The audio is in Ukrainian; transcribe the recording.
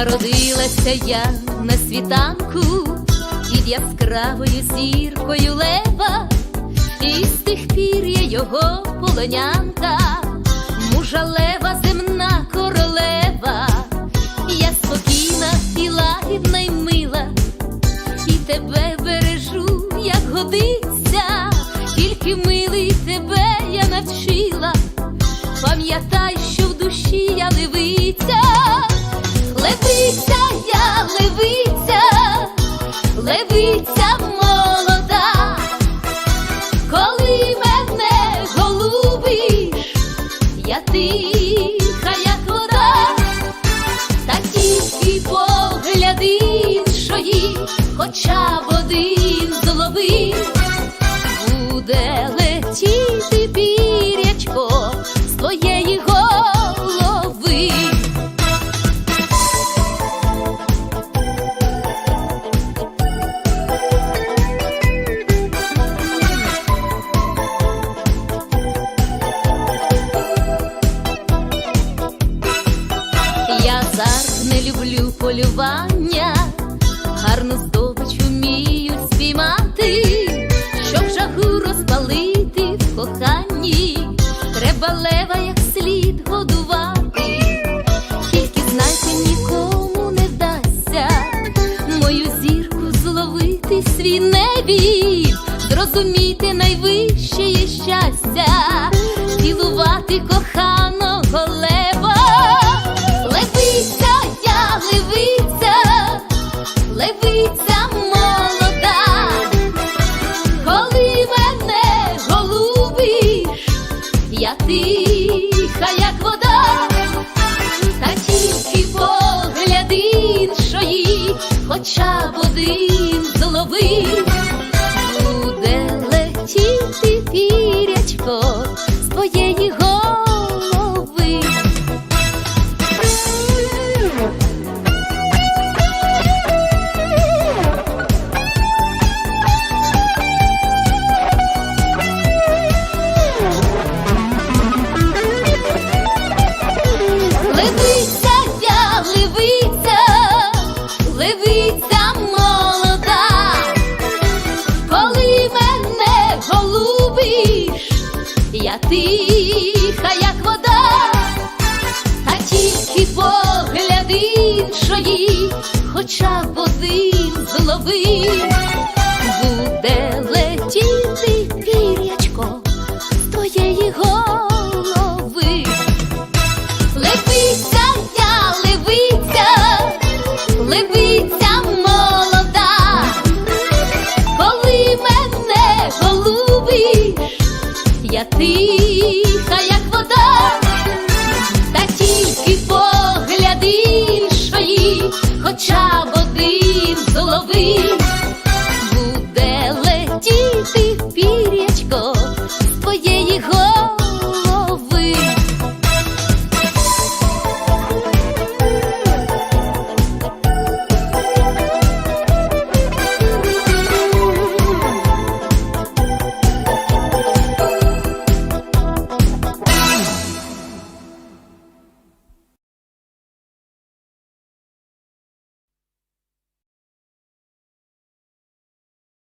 Народилася я на світанку під яскравою зіркою лева, і з тих пір я його полонянка, мужа лева земна королева, я спокійна і лагідна й мила, і тебе бережу, як годиться, тільки милий тебе я навчила. Пам'ятай, що левиця молода, коли мене голубиш, я тиха, як вода, та тільки погляди іншої, хоча полювання, гарну здобич вмію спіймати, щоб жагу розпалити в коханні, треба лева як слід годувати, тільки знайте, нікому не вдасться. Мою зірку зловити свій небі, зрозуміти найвище щастя, цілувати коханого хоча б один зловив, тиха, як вода, та тільки погляди іншої, хоча б один зловив, тиха, як вода, та тільки погляди іншої, хоча б один золовий.